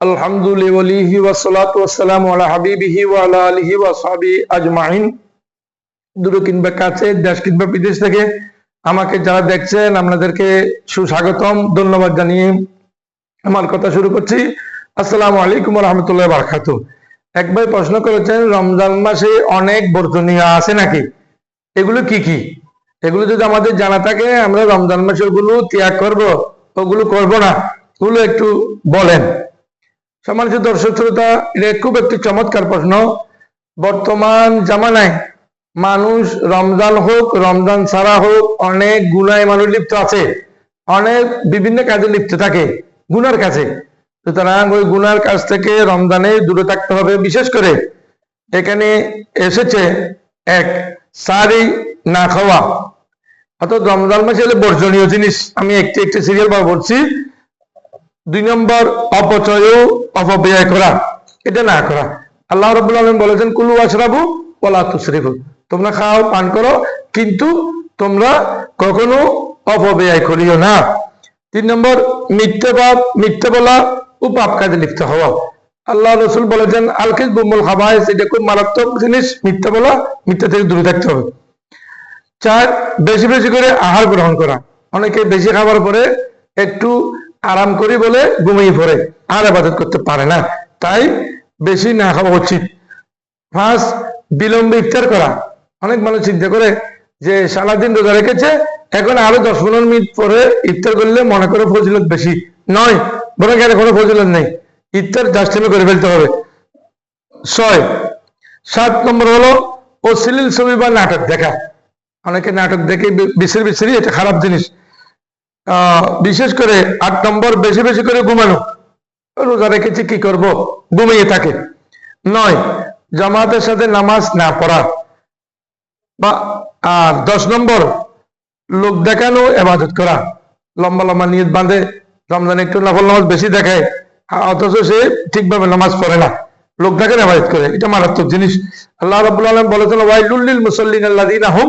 আলহামদুলিল্লাহি ওয়া সালাতু ওয়া সালামু আলা হাবিবিহি ওয়া আলা আলিহি ওয়া কিংবা কাছে, দেশ কিংবা বিদেশ থেকে আমাকে যারা দেখছেন, আপনাদেরকে সুস্বাগতম, ধন্যবাদ জানিয়ে আমার কথা শুরু করছি। আসসালাম আলাইকুম রহমতুল্লাহ বারকাত এক ভাই প্রশ্ন করেছেন, রমজান মাসে অনেক বর্জনীয় আছে নাকি? এগুলো কি কি? এগুলো যদি আমাদের জানা থাকে, আমরা রমজান মাসে ওগুলো ত্যাগ করব, ওগুলো করব না। ওগুলো একটু বলেন। সম্মানিত দর্শক শ্রোতা, এটা খুব একটি চমৎকার প্রশ্ন। বর্তমান জামানায় মানুষ রমজান হোক, রমজান ছাড়া হোক, অনেক গুনায় মানুষ লিপ্ত আছে। অনেক বিভিন্ন কাজে লিপ্ত থাকে, গুনার কাছে সুতরাং ওই গুনার কাছ থেকে রমজানে দূরে থাকতে হবে। বিশেষ করে এখানে এসেছে এক সারি না খাওয়া। অর্থাৎ রমজান মাসে বর্জনীয় জিনিস। আমি একটি একটি সিরিয়াল বা বলছি। দুই নম্বর অপচয় অপব্যয় করা। এটা না করা। আল্লাহ রবুল আলম বলেছেন, কুলু আশরাবু ওলা তুসরিফু তোমরা খাও, পান করো, কিন্তু তোমরা কখনো অপব্যয় করিও না। তিন নম্বর, মিথ্যে পাপ, মিথ্যে বলা ও পাপ কাজে লিপ্ত হওয়া। আল্লাহ রসুল বলেছেন আলকিস বুম্বল খাবাইস এটা খুব মারাত্মক জিনিস, মিথ্যা বলা, মিথ্যা থেকে দূরে থাকতে হবে। চার, বেশি বেশি করে আহার গ্রহণ করা। অনেকে বেশি খাবার পরে একটু আরাম করি বলে ঘুমিয়ে পড়ে। আর আবাদত করতে পারে না। তাই বেশি না খাওয়া উচিত। ফার্স্ট বিলম্বে ইফতার করা। অনেক মানুষ চিন্তা করে যে সারাদিন রোজা রেখেছে, এখন আরও দশ পনেরো মিনিট পরে ইফতার করলে মনে করে ফজিলত বেশি। নয়, বরং এর কোনো ফজিলত নেই। ইফতার জাস্ট করে ফেলতে হবে। ছয়, সাত নম্বর হলো অশ্লীল ছবি বা নাটক দেখা। অনেকে নাটক দেখে বিসির বিসিরি এটা খারাপ জিনিস। বিশেষ করে আট নম্বর বেশি বেশি করে ঘুমানো। রোজা রেখেছি, কি করব? ঘুমিয়ে থাকে। নয়, জামাতের সাথে নামাজ না পড়া। বা আর দশ নম্বর, লোক দেখানো, এবাদত করা। লম্বা লম্বা নিয়ত বাঁধে, রমজানে একটু নফল নামাজ বেশি দেখায়। অথচ সে ঠিকভাবে নামাজ পড়ে না। লোক দেখানো এবাদত করে, এটা মারাত্মক জিনিস। আল্লাহ রাব্বুল আলামিন বলেছেন, ওয়াইলুল মুসাল্লিন আল্লাযিনা হুম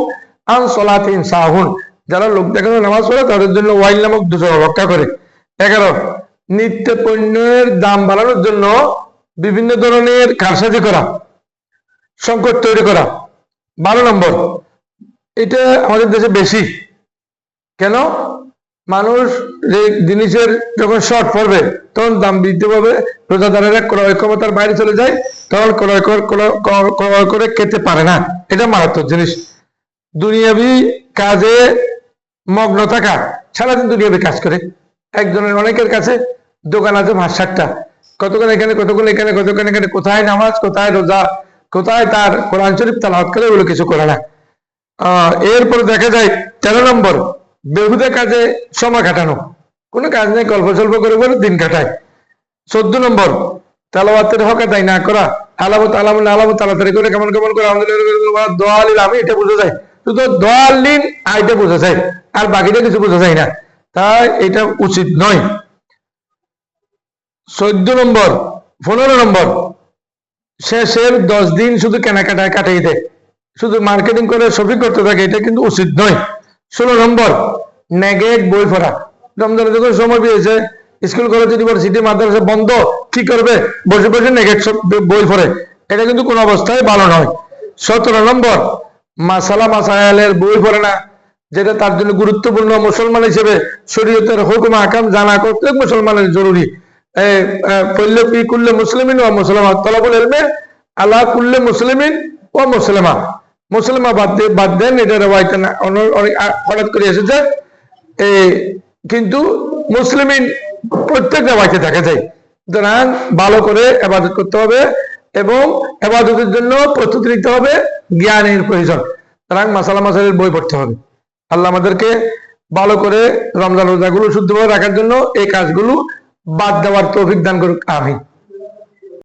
আন সালাতিহিম সাহুন। যারা লোক দেখানো নামাজ পড়ে, তাদের জন্য ওয়াইল নামক দূষণ রক্ষা করে। এগারো, নিত্য পণ্যের দাম বাড়ানোর জন্য বিভিন্ন ধরনের কারসাজি করা, সংকট তৈরি করা। বারো নম্বর, এটা আমাদের দেশে বেশি। কেন? মানুষ যে জিনিসের যখন শর্ট পড়বে, তখন দাম বৃদ্ধি পাবে, রোজাদারেরা ক্রয় ক্ষমতার বাইরে চলে যায়, তখন ক্রয় কর- ক্রয়- ক্রয়- ক্রয় করে খেতে পারে না। এটা মারাত্মক জিনিস। দুনিয়াবি কাজে মগ্ন থাকা সারাদিন দুনিয়াবি কাজ করে। একজনের অনেকের কাছে দোকান আছে পাঁচ, সাতটা। কতক্ষণ এখানে কতক্ষণ এখানে কতক্ষণ এখানে, কোথায় নামাজ, কোথায় রোজা, কোথায় তার কোরআন শরীফ তালাওয়াত করে ওগুলো কিছু করে না। এরপরে দেখা যায় তেরো নম্বর, বেহুদে কাজে সময় কাটানো। কোনো কাজ নেই, গল্প সল্প করে করে দিন কাটায়। চোদ্দ নম্বর তালাবাতের হক আদায় না করা। আলামত আলামত আলামত, তাড়াতাড়ি করে কেমন কেমন করে আমাদের দোয়ালিল আমি এটা বোঝা যায়। শুধু দোয়ালিন আইটা বোঝা যায়। আর বাকিটা কিছু বোঝা যায় না। তাই এটা উচিত নয়। চোদ্দ নম্বর, পনেরো নম্বর। শেষের দশ দিন শুধু কেনাকাটায় কাটিয়ে দেয়। শুধু মার্কেটিং করে শপিং করতে থাকে, এটা কিন্তু উচিত নয়। ষোলো নম্বর, নেগেট বই পড়া। রমজানে যখন সময় পেয়েছে স্কুল কলেজ ইউনিভার্সিটি মাদ্রাসা বন্ধ, কি করবে? বসে বসে নেগেট বই পড়ে। এটা কিন্তু কোনো অবস্থায় ভালো নয়। সতেরো নম্বর, মাসালা মাসায়ালের বই পড়ে না। যেটা তার জন্য গুরুত্বপূর্ণ মুসলমান হিসেবে শরীয়তের হুকুম আকাম জানা প্রত্যেক মুসলমানের জরুরি। পল্লে পি মুসলিমিন ও মুসলমান তলাবুল এলমে আলা কুল্লে মুসলিমিন ও মুসলিমা। মুসলিমা বাদ দিয়ে বাদ দেন এটা হঠাৎ করে এসেছে। এ, কিন্তু মুসলিমিন প্রত্যেক রেওয়ায়তে দেখা যায়। সুতরাং ভালো করে এবাদত করতে হবে এবং এবাদতের জন্য প্রস্তুতি নিতে হবে জ্ঞানের প্রয়োজন। সুতরাং মাসালা মাসালের বই পড়তে হবে। আল্লাহ আমাদেরকে ভালো করে রমজান রোজাগুলো শুদ্ধভাবে রাখার জন্য এই কাজগুলো বাদ দেওয়ার তৌফিক দান করুক আমি